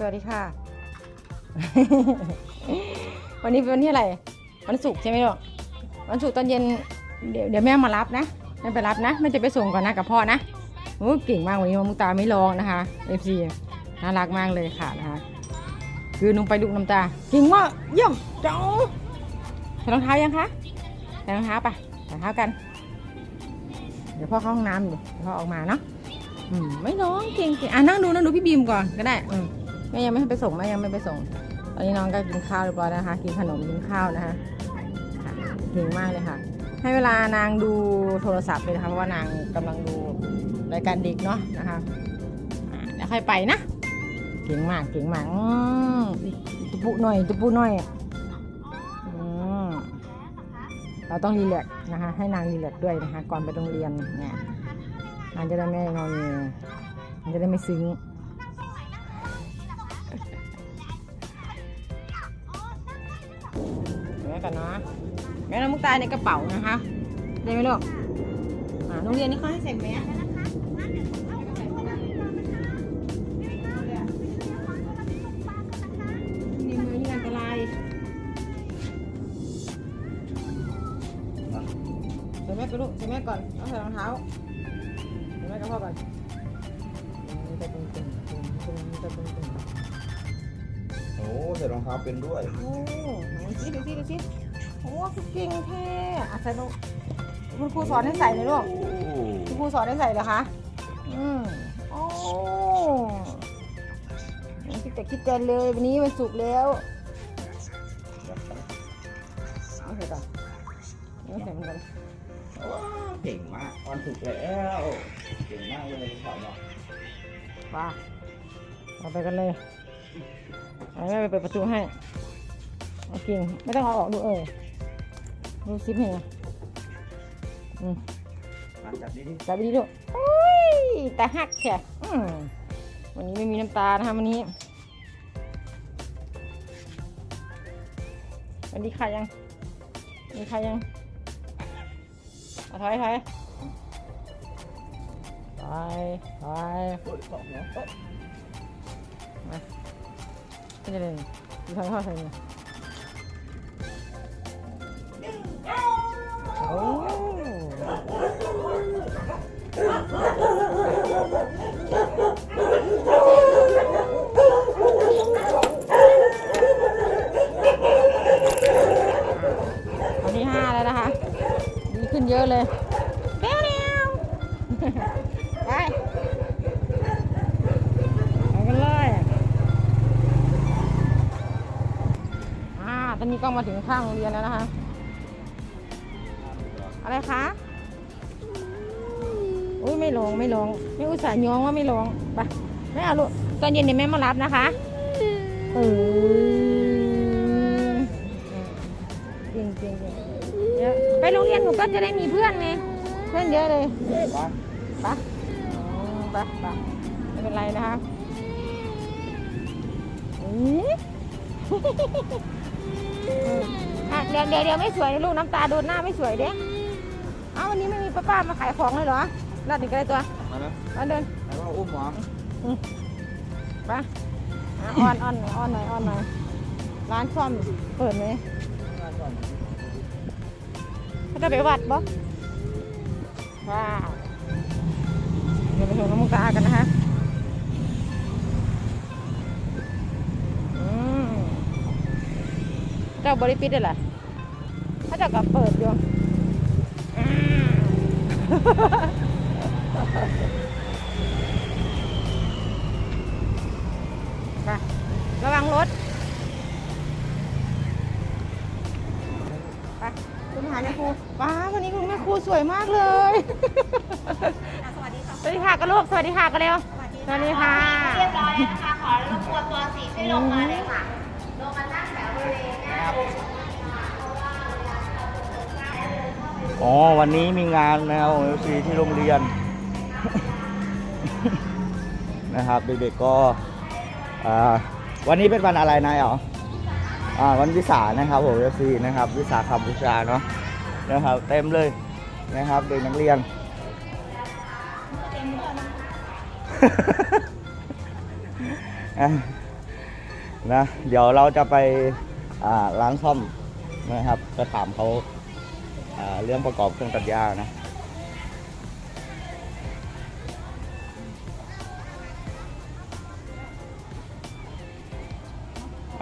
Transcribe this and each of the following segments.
สวัสดีค่ะ วันนี้เป็นวันที่อะไร วันศุกร์ใช่ไหมลูกวันศุกร์ตอนเย็นเดี๋ยวเดี๋ยวแม่มารับนะแม่ไปรับนะแม่จะไปส่งก่อนนะกับพ่อนะโอ้เก่งมากวันนี้มุกตาไม่ลองนะคะ FC น่ารักมากเลยค่ะนะคะ คือนุ่งไปลูน้ำตาเก่งมากเยี่ยมเจ้าใส่รองเท้ายังคะใส่รองเท้าไปใส่รองเท้ากัน เดี๋ยวพ่อเข้าห้องน้ำอยู่เดี๋ยวพ่อออกมาเนาะอืมไม่ร้องเก่งเก่งอะนั่งดูนั่งดูพี่บีมก่อนก็ได้อืม แม่ยังไม่ให้ไปส่งแม่ยังไม่ไปส่งตอนนี้น้องก็กินข้าวเรียบร้อยแล้วนะคะ กินขนมกินข้าวนะคะค่ะเก่งมากเลยค่ะ ให้เวลานางดูโทรศัพท์เลยนะคะเพราะว่านางกำลังดูรายการเด็กเนาะนะคะอ่าเดี๋ยวค่อยไปนะเก่งมากเก่งมากอืมตุปุหน่อยตุปุหน่อยอเราต้องรีแลกนะคะ ให้นางรีแลกด้วยนะคะ ก่อนไปโรงเรียนเนี่ยนางจะได้ไม่งอเงนางจะได้ไม่ซึ้ง วแม่ก่อนนะแม่น้ำมุกตาในกระเป๋านะคะได้ไหมลูกอ่าโรงเรียนนี่เขาให้ใส่แมสนี่มือนี่อันตรายใส่แมสไปลูกใส่แมสก่อนเอาใส่รองเท้าใส่แมสกับพ่อก่อนนี่ ใส่รองเท้าเป็นด้วย โอ้ดูสิดูสิดูสิโอ้คือเก่งแท้อะใส่ลูกคุณครูสอนให้ใส่เลยลูกโอ้คุณครูสอนให้ใส่เหรอคะ อืมโอ้ยังคิดแต่คิดแต่เลยวันนี้วันศุกร์แล้วเอาใส่ก่อนเอาใส่เหมือนกันเก่งมากวันถูกแล้วเก่งมากเลยสอนบอกไป้าเราไปกันเลยเอา แม่ไปเปิดประตูให้เอาเก่งไม่ต้องเอาออกดูเออดูซิปให้ไงอืมมาจับดีจับไปดีดูโอ้ยแต่หักแค่อืมวันนี้ไม่มีน้ำตานะคะวันนี้วันนี้ใครยังมีใครยังเอาถอยถอยถอยถอยๆโอ้ยสองหัวโอ๊ยไม่ได้เลยมีถอยเข้า ใส่เนี่ยโอ้วันที่ห้าแล้วนะ อนนี้ก็มาถึงข้างโรงเรียนแล้วนะคะ อะไรคะอุ้ยไม่ลงไม่ลงไม่อุตส่าห์ย้องว่าไม่ลงไปไม่เอาลูกตอนเย็นเดี๋ยวแม่มารับนะคะเออจริงจริงเดี๋ยวไปโรงเรียนหนูก็จะได้มีเพื่อนไงเพื่อนเยอะเลยไปไปอืมไปไปไม่เป็นไรนะคะ อะเดี๋ยวเดี๋ยวเดี๋ยวไม่สวยนะลูกน้ำตาโดนหน้าไม่สวยเด้เอ้าวันนี้ไม่มีป้าป้ามาขายของเลยเหรอรัดอีกอะไรตัวมาแล้วมาเดินไหนว่าอุ้มหมอไปอะอ้อนอ้อนหน่อยอ้อนหน่อยอ้อนหน่อยร้านซ่อมเปิดไหมมาก่อนเขาจะไปวัดบ่ว้าวเดี๋ยวไปชมน้ำมุกตากันนะคะ จ้าบริปิดได้เหรอถ้าเจ้ากับเปิดอยู่อืมไประวังรถไปคุณหาแม่ครูว้าวันนี้คุณแม่ครูสวยมากเลย สวัสดีค่ะสวัสดีค่ะกันลูกสวัสดีค่ะกันเร็วสวัสดีค่ะ เรียบร้อยแล้วนะคะ ขอรบกวนตัวสีช่วยลงมาเลยค่ะ ลงมาตั้ง แถวบริเวณหน้าอ๋อวันนี้มีงานแนวเอลซีที่โรงเรียน นะครับเด็กๆก็วันนี้เป็นวันอะไรนายอ๋ออวันวิสานะครับผมเอลซีนะครับ วิสาขบูชาเนาะนะครับ เต็มเลยนะครับเด็กนักเรียนอะนะเดี๋ยวเราจะไป ร้านซ่อมนะครับจะถามเขาาเรื่องประกอบเครื่องตัดหญ้านะ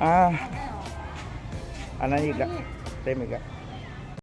อ่าอันนั้นอีกแล้วเต็มอีกแล้ว